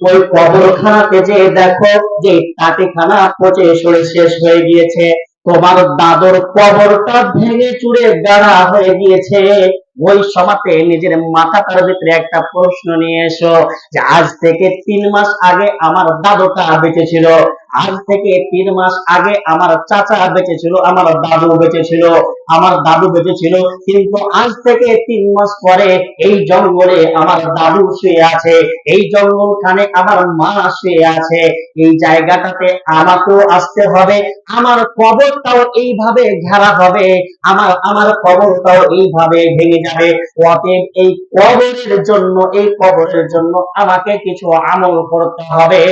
ওই কবরখানাতে যে দেখো যে টাটিখানা পচে সরে শেষ হয়ে গিয়েছে। তোমার দাদর কবরটা ভেঙে চুরে বেড়া হয়ে গিয়েছে। ওই সমাতে নিজের মাথাটার ভিতরে একটা প্রশ্ন নিয়ে এসো যে আজ থেকে তিন মাস আগে আমার দাদুটা বেঁচে ছিল। আজ থেকে তিন মাস আগে আমার চাচা বেঁচে ছিল, আমার দাদু বেঁচে ছিল, আমার দাদু বেঁচে ছিল। কিন্তু আজ থেকে তিন মাস পরে এই জঙ্গলে আমার দাদু শুয়ে আছে, এই জঙ্গলখানে আমার মা শুয়ে আছে। এই জায়গাটাতে আমাকেও আসতে হবে, আমার কবরটাও এইভাবে ঘেরা হবে, আমার আমার কবরটাও এইভাবে ভেঙে যাবে অতএব এই কবরের জন্য, এই কবরের জন্য আমাকে কিছু আমল করতে হবে।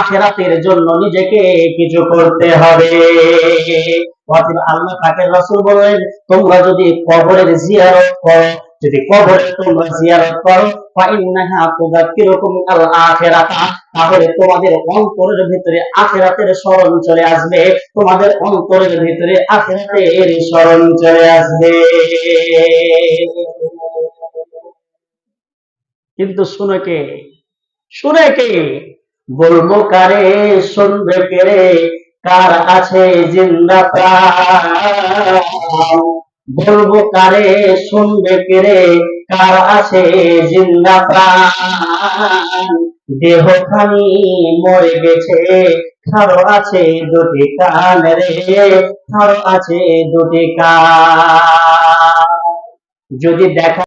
আখেরাতের জন্য নিজেকে কিছু করতে হবে। অতএব আল্লাহ পাকের রাসূল বলেন, তোমরা যদি কবরের জিয়ারত করো যদি কবরে তোমরা জিয়ারত করো, ফাইন্নাহা তুযাক্কিরুকুম আল আখিরাতা তাহলে তোমাদের অন্তরের ভিতরে আখিরাতের স্মরণ চলে আসবে। তোমাদের অন্তরের ভিতরে আখিরাতের স্মরণ চলে আসবে। কিন্তু শুনে কে? শুনে কে? বলব কারে? শুনবে কে কার আছে জিন্দা প্রাণ? বলব কারে, শুনবে কে রে কার আছে জিন্দা প্রাণ? দেহখানি মরে গেছে কারও আছে দুটি কান রে কারও আছে দুটি কান। যদি দেখা,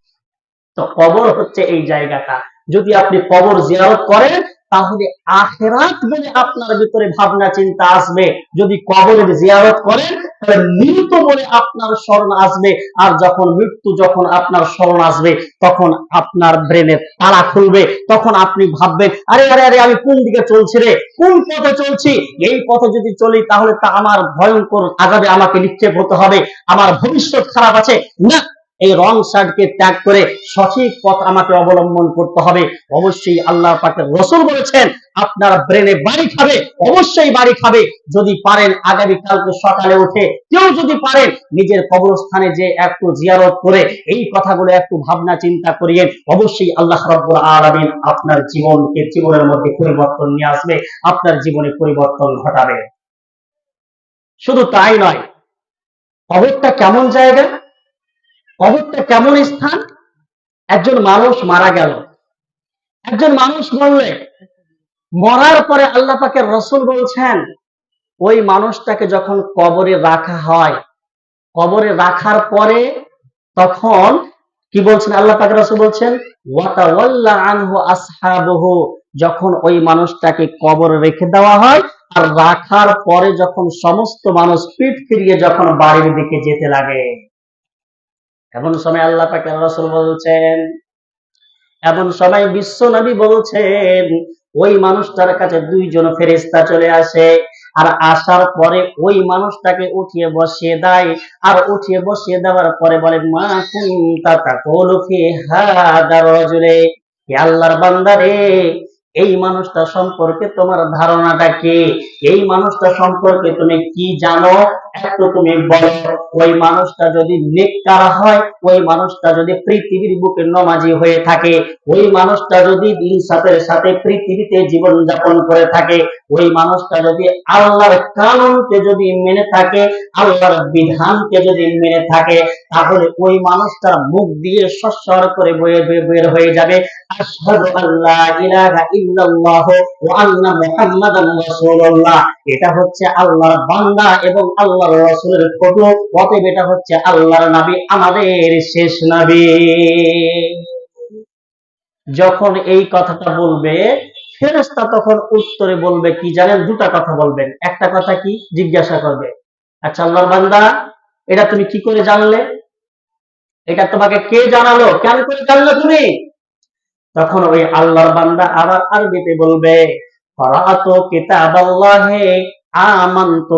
তো কবর হচ্ছে এই জায়গাটা। যদি আপনি কবর জিয়ারত করেন তাহলে আখেরাত বলে আপনার ভিতরে ভাবনা, চিন্তা আসবে। যদি কবরের জিয়ারত করেন, তাহলে মৃত বলে আপনার স্মরণ আসবে। আর যখন মৃত্যু, যখন আপনার স্মরণ আসবে, তখন আপনার ব্রেনে তালা খুলবে। তখন আপনি ভাববেন, আরে আরে আরে, আমি কোন দিকে চলছি রে? কোন পথে চলছি? এই পথে যদি চলি, তাহলে তা আমার ভয়ঙ্কর আগাবে আমাকে নিক্ষেপ হতে হবে। আমার ভবিষ্যৎ খারাপ আছে। না এই রং সাইডকে ত্যাগ করে সঠিক পথ আমাকে অবলম্বন করতে হবে। অবশ্যই আল্লাহ পাকের রসুল বলেছেন, আপনার ব্রেনে বাড়ি খাবে, অবশ্যই বাড়ি খাবে। যদি পারেন আগামী কালকে সকালে উঠে কেউ যদি পারেন, নিজের কবরস্থানে যে একটু জিয়ারত করে, এই কথাগুলো একটু ভাবনা চিন্তা করিয়েন অবশ্যই আল্লাহ রব্বুল আলামিন আপনার জীবনকে জীবনের মধ্যে পরিবর্তন নিয়ে আসবে, আপনার জীবনে পরিবর্তন ঘটাবে। শুধু তাই নয়, কবরটা কেমন জায়গা? কবরটা কেমন স্থান? একজন মানুষ মারা গেল। একজন মানুষ মরলে। মরার পরে আল্লাহ পাকের রসুল বলছেন, ওই মানুষটাকে যখন কবরে রাখা হয়, কবরে রাখার পরে তখন কি বলছেন আল্লাহ পাকের রসুল বলছেন যখন ওই মানুষটাকে কবরে রেখে দেওয়া হয়, আর রাখার পরে যখন সমস্ত মানুষ পিঠ ফিরিয়ে যখন বাড়ির দিকে যেতে লাগে। এমন সময় আল্লাহ পাকের রসুল বলছেন, এমন সময় বিশ্ব নবী বলছেন, ওই মানুষটার কাছে দুইজন ফেরেস্তা চলে আসে আর আসার পরে ওই মানুষটাকে উঠিয়ে বসিয়ে দেয় আর উঠিয়ে বসিয়ে দেওয়ার পরে বলে, মা কুনতা আল্লাহর বান্দা রে, এই মানুষটা সম্পর্কে তোমার ধারণাটা কি? এই মানুষটা সম্পর্কে তুমি কি জানো? সাথে পৃথিবীতে জীবন যাপন করে থাকে, ওই মানুষটা যদি আল্লাহর কানুনকে যদি মেনে থাকে, আল্লাহর বিধানকে যদি মেনে থাকে, তাহলে ওই মানুষটার মুখ দিয়ে সস্বর করে বয়ে বের হয়ে যাবে। এটা হচ্ছে আল্লাহর বান্দা এবং রাসূলের হচ্ছে আল্লাহর নবী, আমাদের শেষ নবী। যখন এই কথাটা বলবে তখন উত্তরে বলবে কি জানেন? দুটা কথা বলবেন। একটা কথা কি? জিজ্ঞাসা করবে। আচ্ছা আল্লাহর বান্দা, এটা তুমি কি করে জানলে? এটা তোমাকে কে জানালো? কেন করে জানলো তুমি? তখন ওই আল্লাহর বান্দা আবার আরবিতে বলবে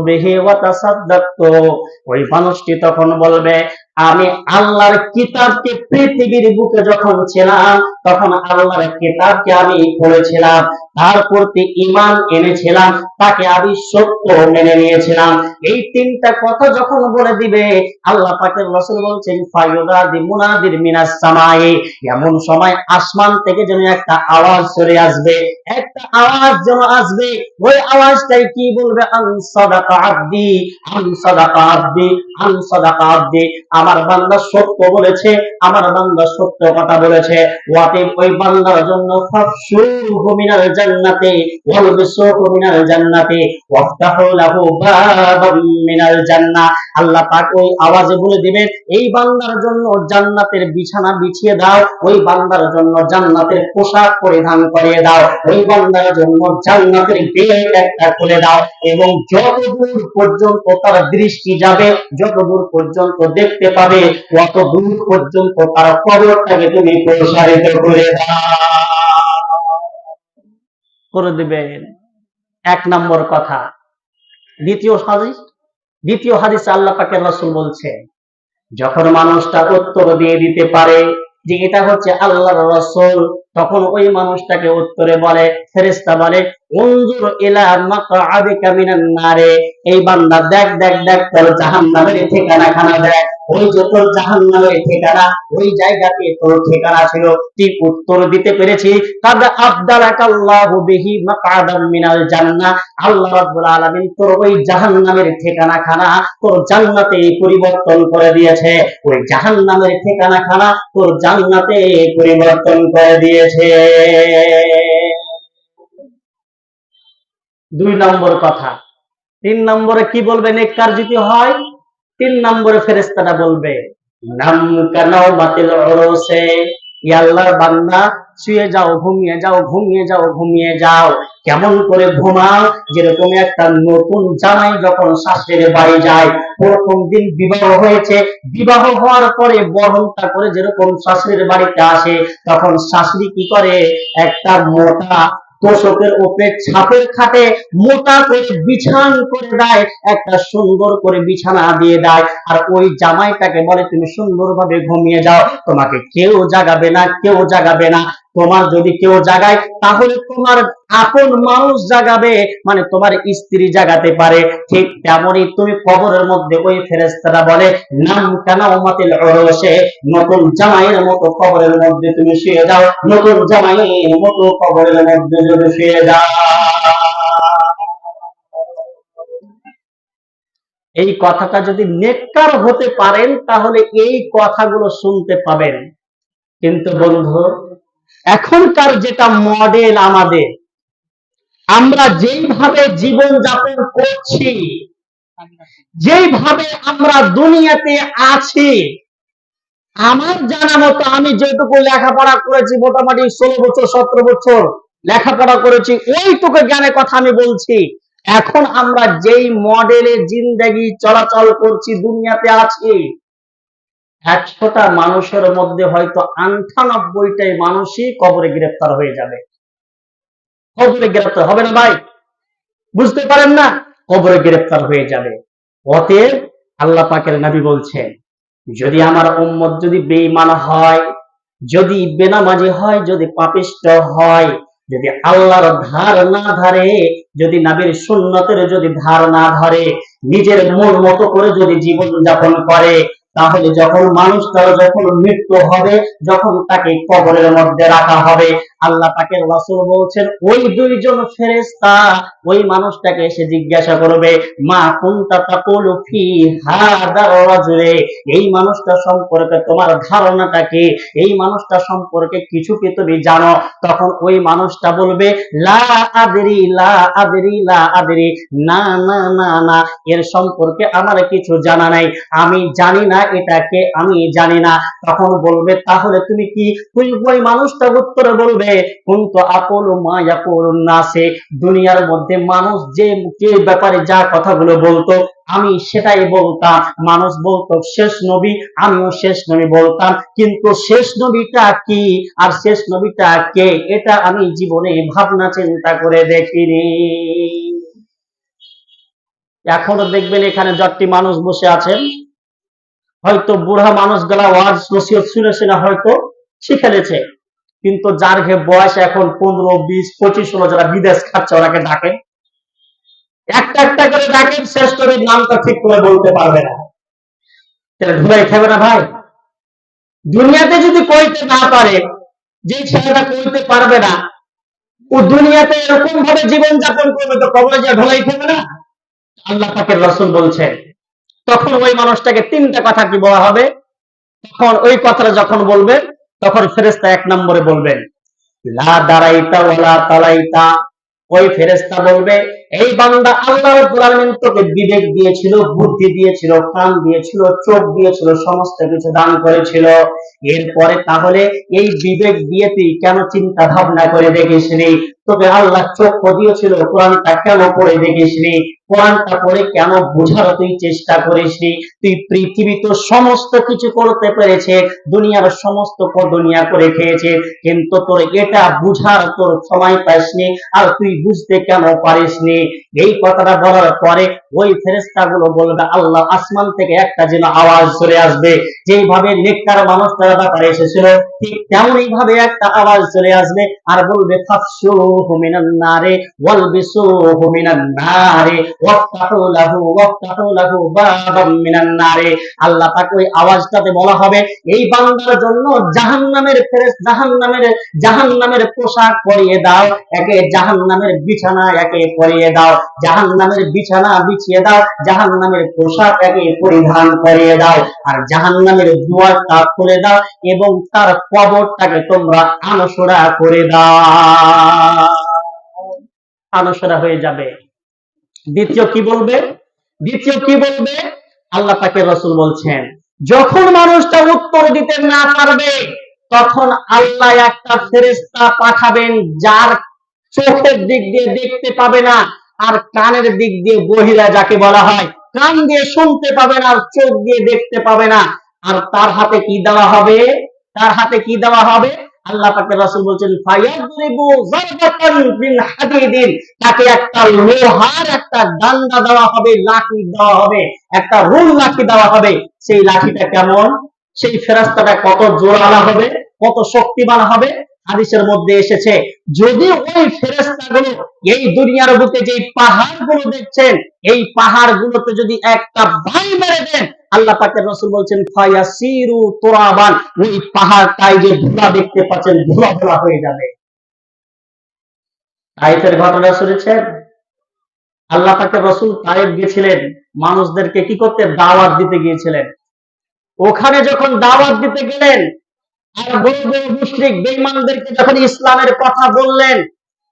বেহে ওই মানুষটি তখন বলবে, আমি আল্লাহর কিতাবকে পৃথিবীর বুকে যখন ছিলাম, তখন আল্লাহর কিতাবকে আমি পড়েছিলাম। তার প্রতি ইমান এনেছিলাম, তাকে আমি সত্য মেনে নিয়েছিলাম। এই তিনটা কথা যখন বলে দিবে, আল্লাহ পাকের রসুল বলছেন ফায়ুদাদি মুনাদির মিনাস সামায়ে এমন সময় আসমান থেকে যেন একটা আওয়াজ চলে আসবে। একটা আওয়াজ যেন আসবে। ওই আওয়াজটাই কি বলবে? আন সাদাকা আব্দি, আন সাদাকা আব্দি আমার বান্দা সত্য বলেছে, আমার বান্দা সত্য কথা বলেছে। ওয়াতিব ওই বান্দার জন্য ফাফসুহু মিনাল জান্নাতি ওয়ালবিসুহু মিনাল জান্নাতি, ওয়াফতাহু লাহু বাবাম মিনাল জান্নাহ আল্লাহ পাক ওই আওয়াজে বলে দিবেন, এই বান্দার জন্য জান্নাতের বিছানা বিছিয়ে দাও, ওই বান্দার জন্য জান্নাতের পোশাক পরিধান করিয়ে দাও, ওই বান্দার জন্য জান্নাতের গেট একটা খুলে দাও এবং যত দূর পর্যন্ত তার দৃষ্টি যাবে যত দূর পর্যন্ত দেখতে পাবে তত দূর পর্যন্ত তার কবরটাকে তুমি প্রসারিত করে দাও। করে দিবেন। এক নম্বর কথা। দ্বিতীয় হাদিস দ্বিতীয় হাদিস আল্লাহ পাকের রাসূল বলছে যখন মানুষটা উত্তর দিয়ে দিতে পারে যে এটা হচ্ছে আল্লাহর রাসূল, তখন ওই মানুষটাকে উত্তরে বলে, ফেরেশতা বলে, উনজুর ইলা মাকআদিকা মিনান নারে। এই বান্দা দেখ দেখ দেখ, তোর জাহান্নামের ঠিকানা খানা দেখ। ওই যে তোর জাহান্নামের ঠিকানা, ওই জায়গাতে তোর ঠিকানা ছিল তুই উত্তর দিতে পেরেছি। কাদ আবদালাকাল্লাহু বিহি মাকআদাম মিনাল জান্নাহ। আল্লাহ রাব্বুল আলামিন তোর ওই তোর জান্নাতে পরিবর্তন করে দিয়েছে। ওই জাহান্নামের ঠিকানা খানা তোর জান্নাতে পরিবর্তন করে দিয়েছে। দুই নম্বর কথা। তিন নম্বরে কি বলবে নেককার যদি হয়? তিন নম্বরে ফেরেস্তাটা বলবে কেমন করে ঘুমাও? যেরকম একটা নতুন জামাই যখন শাশুড়ি বাড়ি যায়, প্রথম দিন বিবাহ হয়েছে। বিবাহ হওয়ার পরে বরণটা করে যেরকম শাশুড়ির বাড়িতে আসে, তখন শাশুড়ি কি করে? একটা মোটা তোষকের উপরে ছাপের খাটে মোটা করে বিছান করে দেয়, একটা সুন্দর করে বিছানা দিয়ে দেয়। আর ওই জামাইটাকে বলে, তুমি সুন্দরভাবে ঘুমিয়ে যাও, তোমাকে কেউ জাগাবে না, কেউ জাগাবে না। তোমার যদি কেউ জাগায়, তাহলে তোমার আপন মানুষ জাগাবে মানে তোমার স্ত্রী জাগাতে পারে। ঠিক তেমনই তুমি কবরের মধ্যে ওই ফেরেস্তারা বলে, নাম কানা উমাতিল উরুসে নতুন জামাইয়ের মতো কবরের মধ্যে তুমি শুয়ে যাও, নতুন জামাইয়ের মতো কবরের মধ্যে যদি শুয়ে যাও। এই কথাটা যদি নেককার হতে পারেন, তাহলে এই কথাগুলো শুনতে পাবেন। কিন্তু বন্ধু এখনকার যেটা মডেল আমাদের, আমরা যেইভাবে জীবন যাপন করছি, যেইভাবে আমরা দুনিয়াতে আছি, আমার জানা মতো আমি যেটুকু লেখাপড়া করেছি, মোটামুটি ষোলো বছর, সতেরো বছর লেখাপড়া করেছি, ওইটুকু জ্ঞানের কথা আমি বলছি। এখন আমরা যেই মডেলে জিন্দাগি চলাচল করছি, দুনিয়াতে আছি একশোটা মানুষের মধ্যে হয়তো আটানব্বইটাই মানুষই কবরে গ্রেফতার হয়ে যাবে। কবরে গ্রেফতার হবে না ভাই? বুঝতে পারেন না? কবরে গ্রেফতার হয়ে যাবে। অতএব আল্লাহ পাকের নবী বলছেন, যদি আমার উম্মত যদি বেঈমান হয়, যদি বেনামাজি হয়, যদি পাপিষ্ট হয়, যদি আল্লাহর ধার না ধরে, যদি নবীর সুন্নতের যদি ধার না ধরে, নিজের মন মতো করে যদি জীবন যাপন করে তাহলে যখন মানুষ তারা যখন মৃত্যু হবে যখন তাকে কবরের মধ্যে রাখা হবে আল্লাহ তাকে রাসূল বলছেন, ওই দুইজন ফেরেশতা, ওই মানুষটাকে এসে জিজ্ঞাসা করবে, মা কুনতা তাকুলু ফি হাদার রাজুলে? এই মানুষটা সম্পর্কে তোমার ধারণাটা কি? এই মানুষটা সম্পর্কে কিছু কি তুমি জানো? তখন ওই মানুষটা বলবে, লা আদরি লা আদরি লা আদরি। না না না না, এর সম্পর্কে আমার কিছু জানা নাই। আমি জানি না এটাকে, আমি জানি না। তখন বলবে, তাহলে তুমি কি? ওই মানুষটা উত্তরে বলবে দুনিয়ার মধ্যে মানুষ যে যে ব্যাপারে যা কথাগুলো বলতো, আমি সেটাই বলতাম। মানুষ বলতো, শেষ নবী? আমিও শেষ নবী বলতাম। কিন্তু শেষ নবীটা কি আর শেষ নবীটা কে, এটা আমি জীবনে ভাবনা চিন্তা করে দেখিনি। এখনও দেখবেন এখানে যতটি মানুষ বসে আছেন, হয়তো বুড়া মানুষগুলা ওয়াজ নসিহত শুনে শুনে হয়তো শিখে কিন্তু যার ঘে বয়স এখন পনেরো, বিশ, পঁচিশ, ষোলো যারা বিদেশ খাচ্ছে ওনাকে ডাকেন। একটা একটা করে ডাকেন করে নামটা ঠিক করে বলতে পারবে না। তাহলে ধুলাই খাবে না ভাই? দুনিয়াতে যদি কইতে না পারে, যে ছেলেটা কইতে পারবে না, ও দুনিয়াতে এরকম ভাবে জীবন যাপন করবে তো কবরে যা ঢোলাই খাবে না? আল্লাহ পাকের রসুল বলছেন, তখন ওই মানুষটাকে তিনটা কথা কি বলা হবে? তখন ওই কথাটা যখন বলবেন তখন ফেরেস্তা এক নম্বরে বলবেন ওই ফেরেস্তা বলবে, এই বান্দা আল্লাহ তোকে বিবেক দিয়েছিল, বুদ্ধি দিয়েছিল কান দিয়েছিল, চোখ দিয়েছিল, সমস্ত কিছু দান করেছিল। এরপরে তাহলে এই বিবেক দিয়ে তুই কেন চিন্তা ভাবনা করে দেখিসনি? তোকে আল্লাহ চোখ দিয়েছিল, কোরআনটা কেন পড়ে দেখিসনি? কোরআনটা পড়ে কেন বোঝার তুই চেষ্টা করিসনি? তুই পৃথিবী তো সমস্ত কিছু করতে পেরেছে, দুনিয়ার সমস্ত দুনিয়া করে খেয়েছে, কিন্তু তোর এটা বুঝার তোর সময় পাইসনি আর তুই বুঝতে কেন পারিসনি? এই কথাটা বলার পরে ওই ফেরেস্তা গুলো বলবে, আল্লাহ আসমান থেকে একটা যেন আওয়াজ চলে আসবে। যেইভাবে নেককার মানুষটার ব্যাপারে এসেছিল, ঠিক তেমনই ভাবে একটা আওয়াজ চলে আসবে। আর বলবে পোশাক পরিয়ে দাও, একে বিছানা একে পরিয়ে দাও। জাহান্নামের বিছানা বিছিয়ে দাও জাহান্নামের পোশাক একে পরিধান করিয়ে দাও আর জাহান্নামের দুয়ারটা খুলে দাও এবং তার কবরটাকে তোমরা আনসোড়া করে দাও। আনসোড়া হয়ে যাবে। দ্বিতীয় কি বলবে? দ্বিতীয় কি বলবে? আল্লাহ পাকে রসুল বলছেন, যখন মানুষটা উত্তর দিতে না পারবে, তখন আল্লাহ একটা ফেরেস্তা পাঠাবেন যার চোখের দিক দিয়ে দেখতে পাবে না। আর কানের দিক দিয়ে বহিরা যাকে বলা হয়, কান দিয়ে শুনতে পাবে না, আর চোখ দিয়ে দেখতে পাবে না। আর তার হাতে কি দেওয়া হবে? তার হাতে কি দেওয়া হবে? আল্লাহ পাকে রাসূল বলছেন তাকে একটা লোহার, একটা ডান্ডা দেওয়া হবে, লাঠি দেওয়া হবে, একটা রুল লাঠি দেওয়া হবে। সেই লাঠিটা কেমন? সেই ফেরাস্তাটা কত জোরালা হবে, কত শক্তিমান হবে হাদিসের মধ্যে এসেছে যদি ওই ফেরেস্তাগুলো এই দুনিয়ার বুকে যে পাহাড়গুলো দেখছেন, এই পাহাড় গুলোতে যদি একটা ভাই মেরে দেন, আল্লাহ পাকের রসুল বলছেন, ফায়াসিরু তোরাবান, ওই পাহাড়টাই যে ধুলা দেখতে পাচ্ছেন ধুলা ধুলা হয়ে যাবে। তাইফের ঘটনা শুনেছেন? আল্লাহ পাকের রসুল তাইফ গেছিলেন, মানুষদেরকে কি করতে? দাওয়াত দিতে গিয়েছিলেন। ওখানে যখন দাওয়াত দিতে গেলেন আর বড় মুশরিক বেঈমানদেরকে যখন ইসলামের কথা বললেন,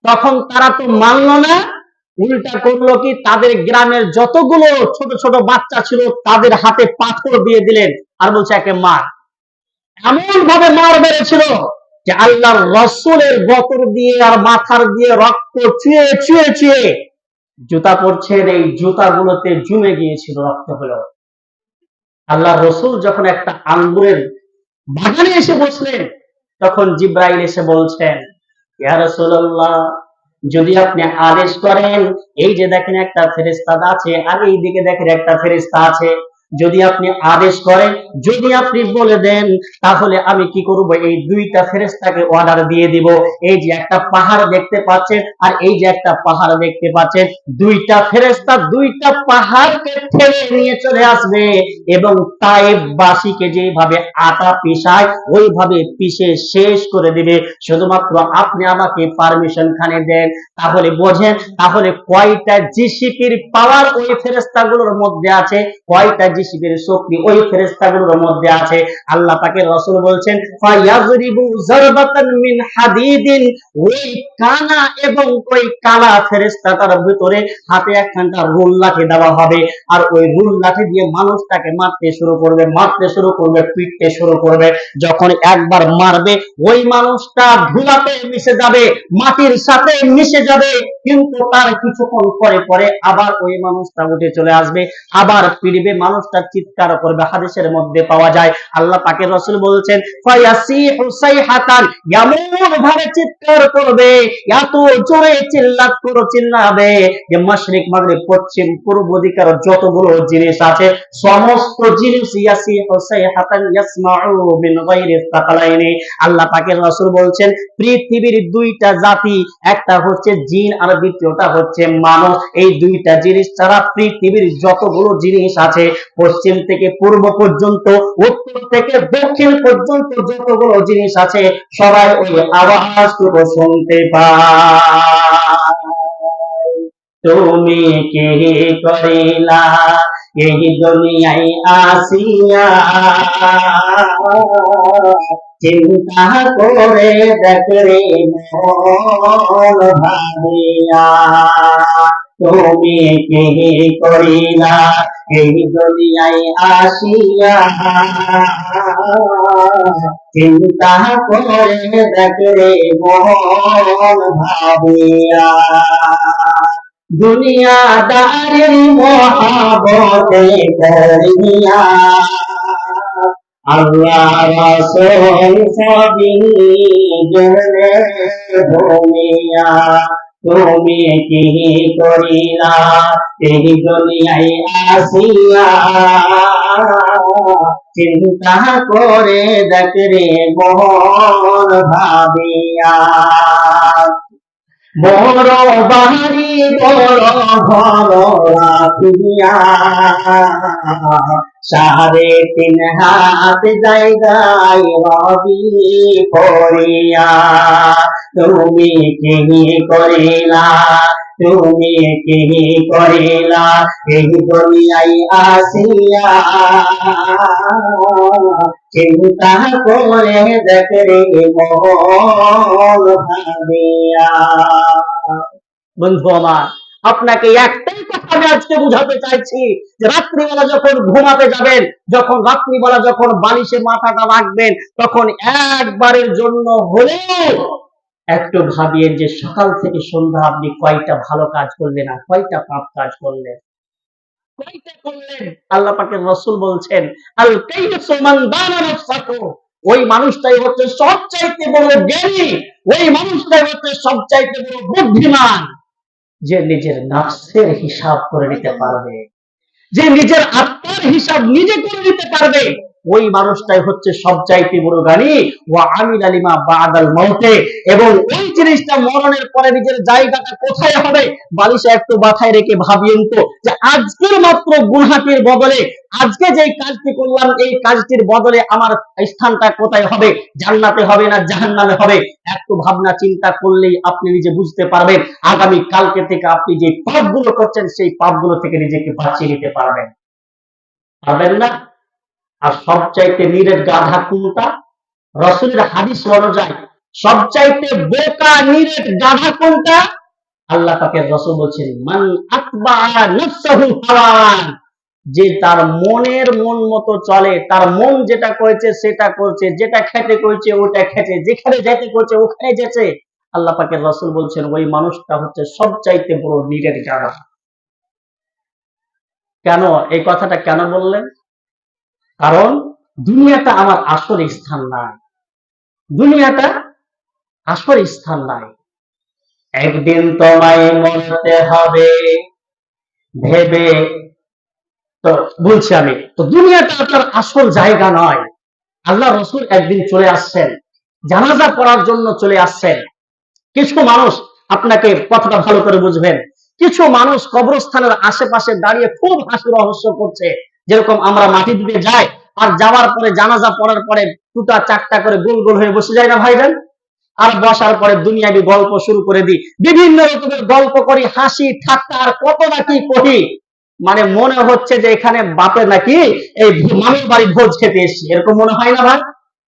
তখন তারা তো মানলো না। উল্টা করল কি, তাদের গ্রামের যতগুলো ছোট ছোট বাচ্চা ছিল, তাদের হাতে পাথর দিয়ে দিলেন আর বলছে, একে মার। এমন ভাবে মার বেড়েছিল যে আল্লাহর রসুলের বতর দিয়ে আর মাথার দিয়ে রক্ত চুয়ে চুয়ে চুয়ে জুতা পরছেন এই জুতাগুলোতে জমে গিয়েছিল রক্তগুলো আল্লাহ রসুল যখন একটা আঙ্গুরের বাগানে এসে বসলেন। তখন জিব্রাইল এসে বলছেন যদি আপনি আদেশ করেন, এই যে দেখেন একটা ফেরেশতা আছে, আর এই দিকে দেখেন একটা ফেরেশতা আছে যদি আপনি আদেশ করেন, যদি আপনি বলে দেন, তাহলে আমি কি করব? এই দুইটা ফেরেশতাকে অর্ডার দিয়ে দিব। এই যে একটা পাহাড় দেখতে পাচ্ছেন আর এই যে একটা পাহাড় দেখতে পাচ্ছেন, দুইটা ফেরেশতা দুইটা পাহাড়কে ঠেলে নিয়ে চলে আসবে এবং তাইবাসীকে যেভাবে আটা পিসায় ওইভাবে পিষে শেষ করে দিবে। শুধুমাত্র আপনি আমাকে পারমিশন খানে দেন, তাহলে বোঝেন, তাহলে কয়টা জিসিপির পাওয়ার ওই ফেরেস্তাগুলোর মধ্যে আছে, কয়টা জিসিপির শক্তি ওই ফেরেস্তাগুলোর মধ্যে আছে। আল্লাহ রসুল বলছেন মিন হাদিদিন, ওই কানা এবং ওই কালা ফেরেস্তাটার ভিতরে হাতে একখানটা রুল লাঠি দেওয়া হবে। আর ওই রুল লাঠি দিয়ে মানুষটাকে মারতে শুরু করবে, মারতে শুরু করবে, পিটতে শুরু করবে। যখন একবার মারবে, ওই মানুষটা ধুলাতে মিশে যাবে, মাটির সাথে মিশে যাবে। কিন্তু তার কিছুক্ষণ পরে পরে আবার ওই মানুষটা উঠে চলে আসবে। আবার ফিরবে মানুষটা চিৎকার করবে, হাদিসের মধ্যে পাওয়া যায়। আল্লাহ পাকের রসুল বলছেন এমন ভাবে চিৎকার করবে, এত জোরে চিল্লাবে যে মাগরিব, পশ্চিম, পূর্ব যতগুলো জিনিস আছে, সমস্ত জিনিস গায়রি সাকালাইনি। আল্লাহ পাকের রাসূল বলছেন, পৃথিবীর দুইটা জাতি, একটা হচ্ছে জিন আর দ্বিতীয়টা হচ্ছে মানব। এই দুইটা জিনিস ছাড়া পৃথিবীর যতগুলো জিনিস আছে, পশ্চিম থেকে পূর্ব পর্যন্ত, উত্তর থেকে দক্ষিণ পর্যন্ত যতগুলো জিনিস আছে, সবাই ওই আওয়াজটুকু শুনতে পায়। তুমি কে করিলা? এই দুনিয়ায় আসিয়া চিন্তা করে দেখরে মন ভাবিয়া তুমি কে করিলা এই দুনিয়ায় আসিয়া চিন্তা করে দেখরে মন ভাবিয়া দুনিয়াদারির মহাবতে করিয়া আল্লাহ জেনে ভূমিয়া তুমি কি করিলা? এই দুনিয়ায় আসিয়া চিন্তা করে দেখরে মন ভাবিয়া। বড় বাড়ি, বড় ঘর রাখিয়া সাড়ে তিন হাত জায়গায় তুমি কি করিলা, তুমি কি করিলা, এই দুনিয়ায় আসিয়া। চিন্তা করে দেখরে মন বন্ধু আমার আপনাকে একটাই কথা আমি আজকে বুঝাতে চাইছি যে রাত্রিবেলা যখন ঘুমাতে যাবেন, যখন রাত্রিবেলা যখন বালিশে মাথাটা রাখবেন, তখন একবারের জন্য হলেও একটু ভাবিয়েন যে সকাল থেকে সন্ধ্যা আপনি কয়টা ভালো কাজ করলেন আর কয়টা পাপ কাজ করলেন। কয়টা করলেন? আল্লাহ পাকের রসুল বলছেন ওই মানুষটাই হচ্ছে সবচাইতে বড় জ্ঞানী, ওই মানুষটাই হচ্ছে সবচাইতে বড় বুদ্ধিমান। যে নিজের নাফসের হিসাব করে নিতে পারবে। যে নিজের আত্মার হিসাব নিজে করে নিতে পারবে। ওই মানুষটাই হচ্ছে সবচাইতে বড় গানি। ও আমিল আলিমা বাদাল মৌতে এবং ওই জিনিসটা মরণের পরে নিজের জায়গাটা কোথায় হবে, বালিশে একটু মাথায় রেখে ভাবিয়েন তো, যে আজকের মাত্র গুনহাটির বদলে, আজকে যে কাজটি করলাম, এই কাজটির বদলে আমার স্থানটা কোথায় হবে, জান্নাতে হবে না জাহান্নামে হবে, একটু ভাবনা চিন্তা করলেই আপনি নিজে বুঝতে পারবেন, আগামী কালকে থেকে আপনি যে পাপগুলো করছেন, সেই পাপগুলো থেকে নিজেকে বাঁচিয়ে নিতে পারবেন। পারবেন না? আর সবচাইতে নিরেট গাধা কোনটা? রসুলের হাদিস অনুযায়ী, সবচাইতে বোকা, নিরেট গাধা কোনটা? আল্লাহ পাকের রসুল বলছেন, মান হাওয়ান যে তার মনের মন মতো চলে, তার মন যেটা করেছে সেটা করছে, যেটা খেতে করেছে ওটা খেতে, যেখানে যেতে করছে ওখানে যেতে আল্লাহ পাকের রসুল বলছেন, ওই মানুষটা হচ্ছে সবচাইতে বড় নিরেট গাধা। কেন? এই কথাটা কেন বললেন? কারণ দুনিয়াটা আমার আসল স্থান নাই। দুনিয়াটা আসল স্থান নাই। একদিন তোমায় মরতে হবে ভেবে তো বলছি আমি, তো দুনিয়াটা আপনার আসল জায়গা নয়। আল্লাহ রসুল একদিন চলে আসছেন, জানাজা করার জন্য চলে আসছেন। কিছু মানুষ আপনাকে কথাটা ভালো করে বুঝবেন। কিছু মানুষ কবরস্থানের আশেপাশে দাঁড়িয়ে খুব হাসি রহস্য করছে। যেরকম আমরা মাটি দিতে যাই, আর যাওয়ার পরে জানাজা পড়ার পরে দুটা চারটা করে গোল গোল হয়ে বসে যায় না ভাইজান আর বসার পরে দুনিয়াবি গল্প শুরু করে দিই। বিভিন্ন রকমের গল্প করি, হাসি, ঠাট্টা, আর কত না কি করি। মানে মনে হচ্ছে যে এখানে বাপে নাকি এই মামির বাড়ি ভোজ খেতে এসছি। এরকম মনে হয় না ভাই?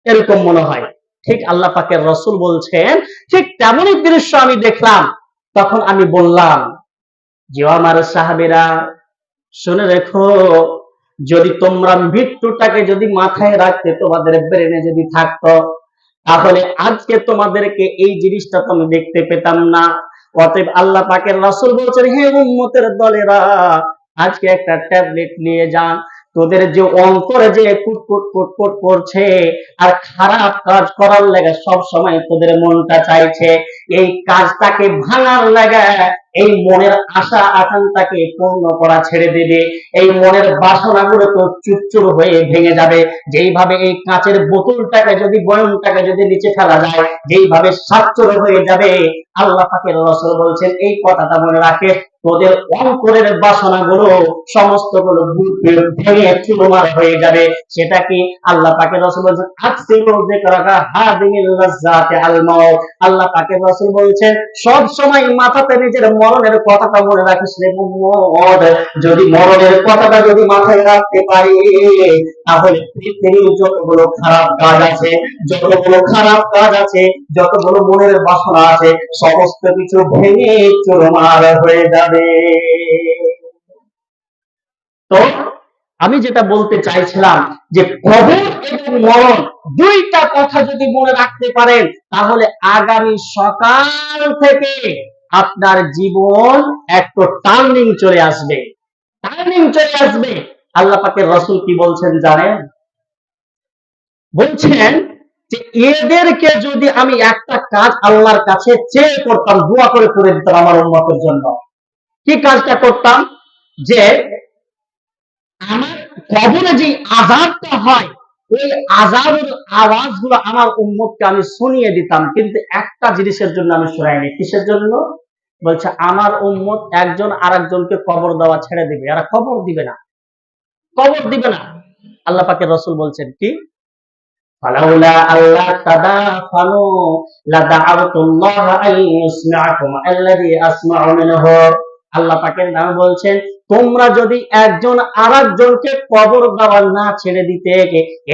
এরকম মনে হয়। ঠিক আল্লাহ পাকের রসুল বলছেন, ঠিক তেমনই দৃশ্য আমি দেখলাম। তখন আমি বললাম যে আমার সাহাবিরা, শুনে রেখো যদি তোমরা মৃত্যুটাকে যদি মাথায় রাখতে তোমাদের ব্রেনে যদি থাকতো, তাহলে আজকে তোমাদেরকে এই জিনিসটা তো দেখতে পেতাম না। অতএব আল্লাহ পাকের রাসূল বলছেন, হে উম্মতের দলেরা, আজকে একটা ট্যাবলেট নিয়ে যান। তোদের যে অন্তরে যে কুটকুট কুটকুট করছে আর খারাপ কাজ করার লাগে সব সময় তোদের মনটা চাইছে। এই কাজটাকে ভাঙার লাগে এই মনের আশা আকাঙ্ক্ষাকে পূর্ণ করা ছেড়ে দেবে। এই মনের বাসনাগুলো তো চুরচুর হয়ে ভেঙে যাবে। যেইভাবে এই কাঁচের বোতলটাকে যদি বয়মটাকে যদি নিচে ফেলা যায়, যেইভাবে সাচ্চর হয়ে যাবে, আল্লাহ পাকের রসুল বলছেন, এই কথাটা মনে রাখে, তোদের অন্তরের বাসনাগুলো সমস্তগুলো ভেঙে চুরমার হয়ে যাবে। সেটা কি আল্লাহ পাকের রসুল বলছেন আকসিরু যিকরাকা হাদিমিল লাজ্জাতি আল আল্লাহ পাকের রসুল বলছেন সব সময় মাথাতে নিজের মরণের কথাটা মনে রাখিস রে মুহাম্মদ যদি মরণের কথাটা যদি মাথায় রাখতে পারি, তাহলে পৃথিবীর যতগুলো খারাপ কাজ আছে, যতগুলো খারাপ কাজ আছে, যতগুলো মনের বাসনা আছে, সমস্ত কিছু ভেঙে চুরমার হয়ে যাবে। তো আমি যেটা বলতে চাইছিলাম যে কবর এবং মরণ দুইটা কথা যদি মনে রাখতে পারেন, তাহলে আগামী সকাল থেকে আপনার জীবন একটা টার্নিং চলে আসবে। টার্নিং চলে আসবে। আল্লাহ পাকের রসুল কি বলছেন জানেন? বলছেন যে এদেরকে যদি আমি একটা কাজ আল্লাহর কাছে চেয়ে করতাম, দোয়া করে করে দিতাম আমার উন্মতের জন্য। কি কাজটা করতাম? যে আমার কবরে যে আজাবটা হয়, ওই আজাবের আওয়াজগুলো আমার উম্মতকে আমি শুনিয়ে দিতাম, কিন্তু একটা জিনিসের জন্য আমি শোনাইনি। কিসের জন্য? বলছে, আমার উম্মত একজন আর একজনকে কবর দেওয়া ছেড়ে দিবে। এরা কবর দিবে না। কবর দিবে না। আল্লাহ পাকের রসুল বলছেন, কি? তোমরা যদি একজন আর একজনকে কবর দেওয়া না ছেড়ে দিতে,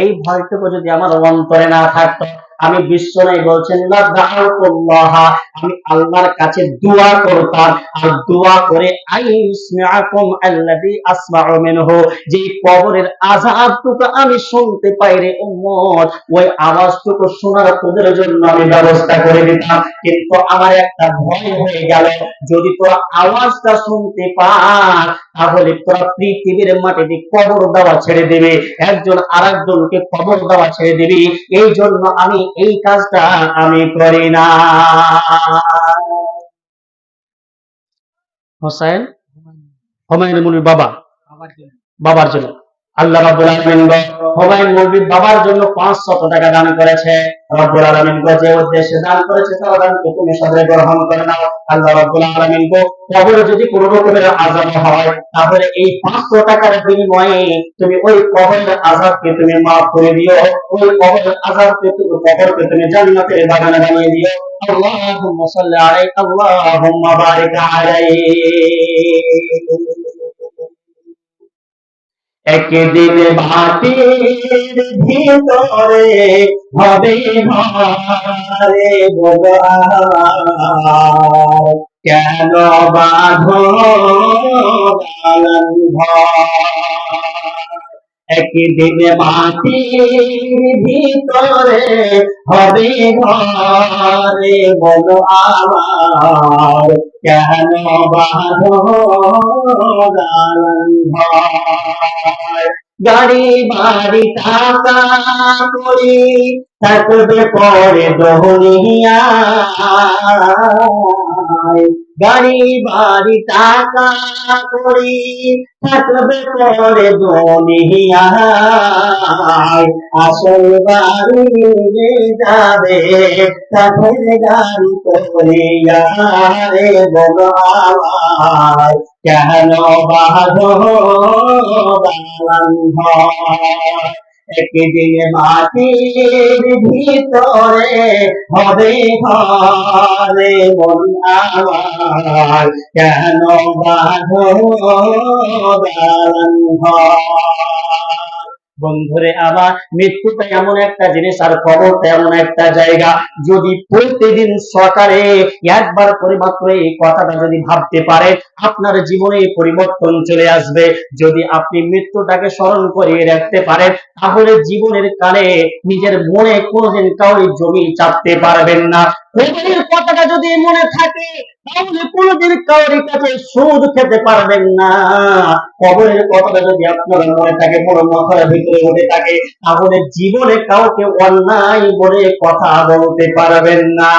এই ভয়টুকু যদি আমার অন্তরে না থাকতো আমি বিশ্ব নাই বলছেন না দাউতুল্লাহ আমি আল্লাহর কাছে দোয়া করতাম। আর দোয়া করে আইসমাকুম আল্লাযী আসমাউ মিনহু যে কবরের আযাবটুকু আমি শুনতে পাই রে উম্মত, ওই আওয়াজটুকু শোনার তোদের জন্য আমি ব্যবস্থা করে দিতাম। কিন্তু আমার একটা ভয় হয়ে গেল, যদি তোরা আওয়াজটা শুনতে পাস, তাহলে তোরা পৃথিবীর মাটিতে কবর দেওয়া ছেড়ে দেবে। একজন আরেকজনকে কবর দেওয়া ছেড়ে দিবি। এই জন্য আমি এই কাজটা আমি করি না। হোসেন হুমায়ুন। মুনির বাবা। বাবার জন্য। আল্লাহ রাব্বুল আলামিন গো হুমায়ুন মুনির বাবার জন্য 500 টাকা দান করেছে রব্বুল আলামিন গো যে উদ্দেশ্যে দান করেছে তার দানকে তুমি সদরে গ্রহণ করে নাও আল্লাহ রাব্বুল আলামিন গো কবরে যদি কোনো রকমের আযাব হয় তাহলে এই 500 টাকার বিনিময়ে তুমি ওই কবরের আযাবকে তুমি maaf করে দিও ওই কবরের আযাবকে তুমি কবরকে তুমি জান্নাতের বাগান বানিয়ে দিও اللهم صل عليه اللهم بارك عليه একদিন মাটির ভিতরে হবে ঘরে কেন বাঁধো একদিন মাটির ভিতরে হবে ঘরে বলো আমার কেন গাড়ি বাড়ি টাকা করি থাকবে পরে দহনিয়া। গাড়ি, বাড়ি, টাকা করি, থাকবে পরে দুনিয়া আসল বাড়ি যাবে গাড়ি কেন বাঁধো গালান একদিন মাটির ভিতরে হবে ঘরে মন আমার কেন বাঁধো গালান বন্ধুরে, আমার মৃত্যুটা এমন একটা জিনিস আর কবরটা এমন একটা জায়গা। যদি প্রতিদিন সকালে একবার করে মাত্র এই কথাটা যদি ভাবতে পারেন, আপনার জীবনে পরিবর্তন চলে আসবে। যদি আপনি মৃত্যুটাকে স্মরণ করিয়ে রাখতে পারেন, তাহলে জীবনের কালে নিজের মনে কোনোদিন কাউরি জমি চাপতে পারবেন না। কথাটা যদি মনে থাকে, তাহলে কোনোদিন কারোর কাছে সুদ খেতে পারবেন না। কবরের কথাটা যদি আপনারা মনে থাকে, কোনো মাথার ভিতরে উঠে থাকে, তাহলে জীবনে কাউকে অন্যায় বলে কথা বলতে পারবেন না।